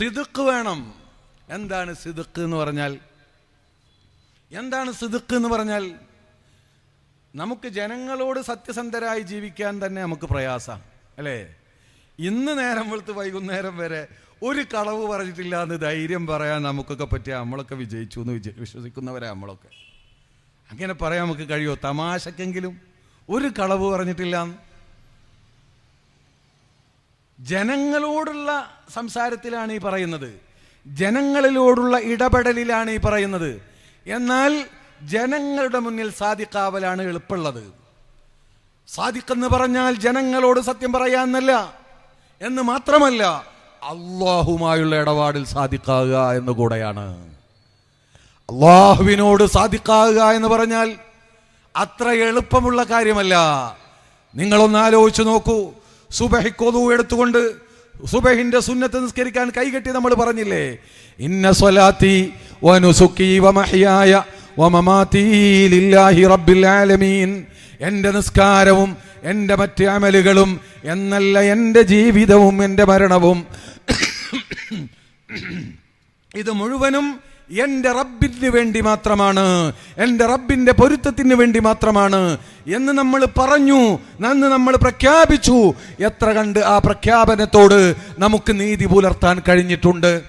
സിദുക്ക് വേണം. എന്താണ് സിദുക്ക് എന്ന് പറഞ്ഞാൽ? എന്താണ് സിദുക്ക് എന്ന് പറഞ്ഞാൽ? നമുക്ക് ജനങ്ങളോട് സത്യസന്ധരായി ജീവിക്കാൻ തന്നെ നമുക്ക് പ്രയാസം അല്ലേ? ഇന്ന് നേരം വെളുത്ത് വൈകുന്നേരം വരെ ഒരു കളവ് പറഞ്ഞിട്ടില്ല എന്ന് ധൈര്യം പറയാൻ നമുക്കൊക്കെ പറ്റിയ നമ്മളൊക്കെ വിജയിച്ചു എന്ന് വിജ വിശ്വസിക്കുന്നവരെ നമ്മളൊക്കെ. അങ്ങനെ പറയാൻ നമുക്ക് കഴിയുമോ തമാശക്കെങ്കിലും ഒരു കളവ് പറഞ്ഞിട്ടില്ല എന്ന്. ജനങ്ങളോടുള്ള സംസാരത്തിലാണ് ഈ പറയുന്നത്. ജനങ്ങളിലോടുള്ള ഇടപെടലിലാണ് ഈ പറയുന്നത്. എന്നാൽ ജനങ്ങളുടെ മുന്നിൽ സാധിക്കാവലാണ് എളുപ്പമുള്ളത്. സാധിക്കെന്ന് പറഞ്ഞാൽ ജനങ്ങളോട് സത്യം പറയാന്നല്ല എന്ന് മാത്രമല്ല അള്ളാഹുമായുള്ള ഇടപാടിൽ സാധിക്കാവുക എന്ന് കൂടെയാണ്. അള്ളാഹുവിനോട് സാധിക്കാവുക എന്ന് പറഞ്ഞാൽ അത്ര എളുപ്പമുള്ള കാര്യമല്ല. നിങ്ങളൊന്ന് ആലോചിച്ച് നോക്കൂ. സുബഹിക്കൊതു എടുത്തുകൊണ്ട് സുബഹിന്റെ സുന്നത്ത് നിസ്കരിക്കാൻ കൈകെട്ടി നമ്മൾ പറഞ്ഞില്ലേ? ഇന്ന സ്വലാത്തി ലില്ലാഹി റബ്ബിൽ ആലമീൻ. നിസ്കാരവും എന്റെ മറ്റ് അമലുകളും എന്നല്ല എന്റെ ജീവിതവും എന്റെ മരണവും. ഇത് മുഴുവനും എന്റെ റബ്ബിന് വേണ്ടി മാത്രമാണ് എന്റെ റബ്ബിന്റെ പൊരുത്തത്തിന് വേണ്ടി മാത്രമാണ് എന്ന് നമ്മൾ പറഞ്ഞു നന്ന് നമ്മൾ പ്രഖ്യാപിച്ചു. എത്ര കണ്ട് ആ പ്രഖ്യാപനത്തോട് നമുക്ക് നീതി പുലർത്താൻ കഴിഞ്ഞിട്ടുണ്ട്.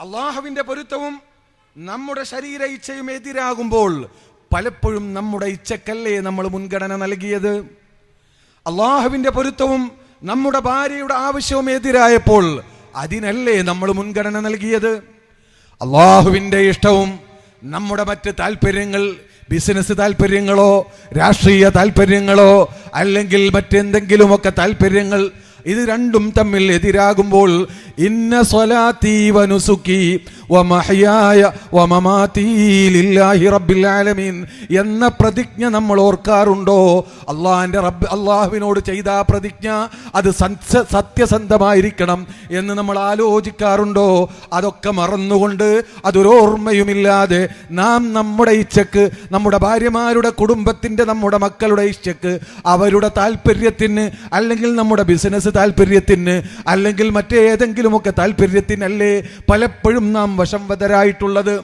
അള്ളാഹുവിന്റെ പൊരുത്തവും നമ്മുടെ ശരീര ഇച്ഛയും എതിരാകുമ്പോൾ പലപ്പോഴും നമ്മുടെ ഇച്ഛക്കല്ലേ നമ്മൾ മുൻഗണന നൽകിയത്? അള്ളാഹുവിന്റെ പൊരുത്തവും നമ്മുടെ ഭാര്യയുടെ ആവശ്യവും എതിരായപ്പോൾ അതിനല്ലേ നമ്മൾ മുൻഗണന നൽകിയത്? അള്ളാഹുവിന്റെ ഇഷ്ടവും നമ്മുടെ മറ്റ് താല്പര്യങ്ങൾ ബിസിനസ് താല്പര്യങ്ങളോ രാഷ്ട്രീയ താല്പര്യങ്ങളോ അല്ലെങ്കിൽ മറ്റെന്തെങ്കിലുമൊക്കെ താല്പര്യങ്ങൾ ഇത് രണ്ടും തമ്മിൽ എതിരാകുമ്പോൾ ഇന്ന സ്വലാത്തി വനുസുക്കി വമഹയായ വമമാതി ലില്ലാഹി റബ്ബിൽ ആലമീൻ എന്ന പ്രതിജ്ഞ നമ്മൾ ഓർക്കാറുണ്ടോ? അള്ളാഹിന്റെ റബ്ബ് അള്ളാഹുവിനോട് ചെയ്ത ആ പ്രതിജ്ഞ അത് സത്യസന്ധമായിരിക്കണം എന്ന് നമ്മൾ ആലോചിക്കാറുണ്ടോ? അതൊക്കെ മറന്നുകൊണ്ട് അതൊരോർമ്മയുമില്ലാതെ നാം നമ്മുടെ ഇച്ഛക്ക് നമ്മുടെ ഭാര്യമാരുടെ കുടുംബത്തിന്റെ നമ്മുടെ മക്കളുടെ ഇച്ഛക്ക് അവരുടെ താല്പര്യത്തിന് അല്ലെങ്കിൽ നമ്മുടെ ബിസിനസ് താല്പര്യത്തിന് അല്ലെങ്കിൽ മറ്റേതെങ്കിലുമൊക്കെ താല്പര്യത്തിനല്ലേ പലപ്പോഴും നാം വശംവതരായിട്ടുള്ളത്?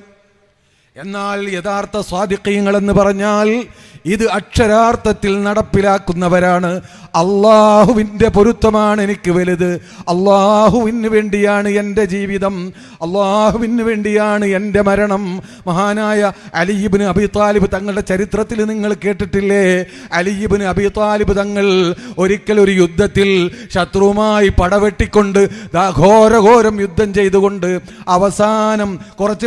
എന്നാൽ യഥാർത്ഥ സ്വാധിക്യങ്ങൾ എന്ന് പറഞ്ഞാൽ ഇത് അക്ഷരാർത്ഥത്തിൽ നടപ്പിലാക്കുന്നവരാണ്. അള്ളാഹുവിന്റെ പൊരുത്തമാണ് എനിക്ക് വലുത്. അള്ളാഹുവിന് വേണ്ടിയാണ് എന്റെ ജീവിതം. അള്ളാഹുവിന് വേണ്ടിയാണ് എന്റെ മരണം. മഹാനായ അലിയിബിന് അബി താലിബ് തങ്ങളുടെ ചരിത്രത്തിൽ നിങ്ങൾ കേട്ടിട്ടില്ലേ? അലിയിബിന് അബി താലിബ് തങ്ങൾ ഒരിക്കൽ ഒരു യുദ്ധത്തിൽ ശത്രുവുമായി പടവെട്ടിക്കൊണ്ട് ഘോരഘോരം യുദ്ധം ചെയ്തുകൊണ്ട് അവസാനം കുറച്ച്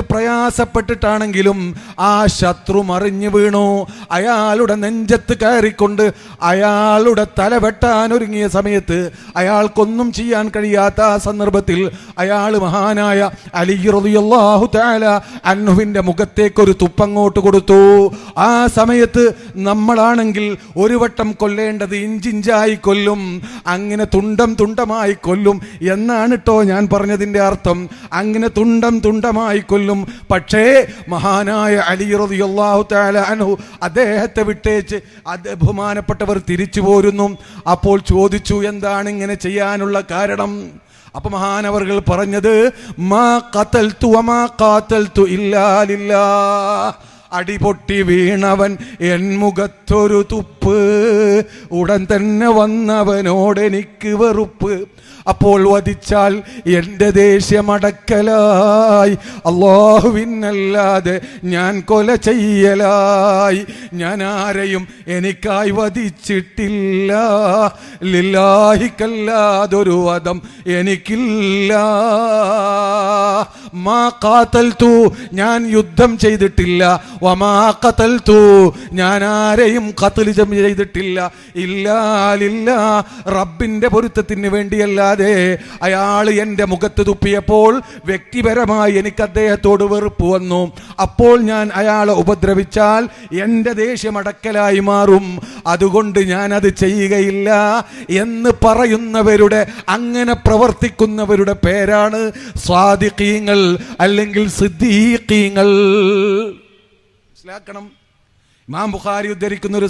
പ്രയാസപ്പെട്ടിട്ടാണെങ്കിലും ആ ശത്രു മറിഞ്ഞു വീണു. അയാളുടെ നെഞ്ചത്ത് കയറിക്കൊണ്ട് അയാളുടെ തല വെട്ടാൻ ഒരുങ്ങിയ സമയത്ത് അയാൾക്കൊന്നും ചെയ്യാൻ കഴിയാത്ത ആ സന്ദർഭത്തിൽ അയാൾ മഹാനായ അലി റളിയല്ലാഹു തആല മുഖത്തേക്കൊരു തുപ്പങ്ങോട്ട് കൊടുത്തു. ആ സമയത്ത് നമ്മളാണെങ്കിൽ ഒരു വട്ടം കൊല്ലേണ്ടത് ഇഞ്ചിഞ്ചായി കൊല്ലും അങ്ങനെ തുണ്ടം തുണ്ടമായി കൊല്ലും എന്നാണ് കേട്ടോ ഞാൻ പറഞ്ഞതിന്റെ അർത്ഥം. അങ്ങനെ തുണ്ടം തുണ്ടമായി കൊല്ലും. പക്ഷേ മഹാനായ അലി റളിയല്ലാഹു താല അനഹു അദ്ദേഹത്തെ വിട്ടേച്ച് അത് ബഹുമാനപ്പെട്ടവർ തിരിച്ചു പോരുന്നു. അപ്പോൾ ചോദിച്ചു എന്താണ് ഇങ്ങനെ ചെയ്യാനുള്ള കാരണം? അപ്പൊ മഹാനവർകൾ പറഞ്ഞത് മാ ഖതൽതു വമാ കാത്തൽ ഇല്ലാ ലില്ലാ അടിപൊട്ടി വീണവൻ എൻ മുഖത്തൊരു തുപ്പ്. ഉടൻ തന്നെ വന്നവനോട് എനിക്ക് വെറുപ്പ്. അപ്പോൾ വധിച്ചാൽ എന്റെ ദേഷ്യമടക്കലായി അള്ളാഹുവിനല്ലാതെ ഞാൻ കൊല ചെയ്യലായി. ഞാൻ ആരെയും എനിക്കായി വധിച്ചിട്ടില്ല. ലില്ലാഹിക്കല്ലാതൊരു വധം എനിക്കില്ല. മാ കാത്തൽത്തു ഞാൻ യുദ്ധം ചെയ്തിട്ടില്ല. വമാ കത്തൽത്തു ഞാൻ ആരെയും കത്തൽ ചെയ്തിട്ടില്ല. ഇല്ലാലില്ല റബ്ബിന്റെ പൊരുത്തത്തിന് വേണ്ടിയല്ലാതെ അയാൾ എന്റെ മുഖത്ത് തുപ്പിയപ്പോൾ വ്യക്തിപരമായി എനിക്ക് അദ്ദേഹത്തോട് വെറുപ്പ് വന്നു. അപ്പോൾ ഞാൻ അയാളെ ഉപദ്രവിച്ചാൽ എന്റെ ദേഷ്യം അടക്കലായി മാറും. അതുകൊണ്ട് ഞാൻ അത് ചെയ്യുകയില്ല എന്ന് പറയുന്നവരുടെ അങ്ങനെ പ്രവർത്തിക്കുന്നവരുടെ പേരാണ് സ്വാദിഖീങ്ങൾ അല്ലെങ്കിൽ സിദ്ദീഖീങ്ങൾ. മനസ്സിലാക്കണം? ഇമാം ബുഖാരി ഉദ്ധരിക്കുന്ന ഒരു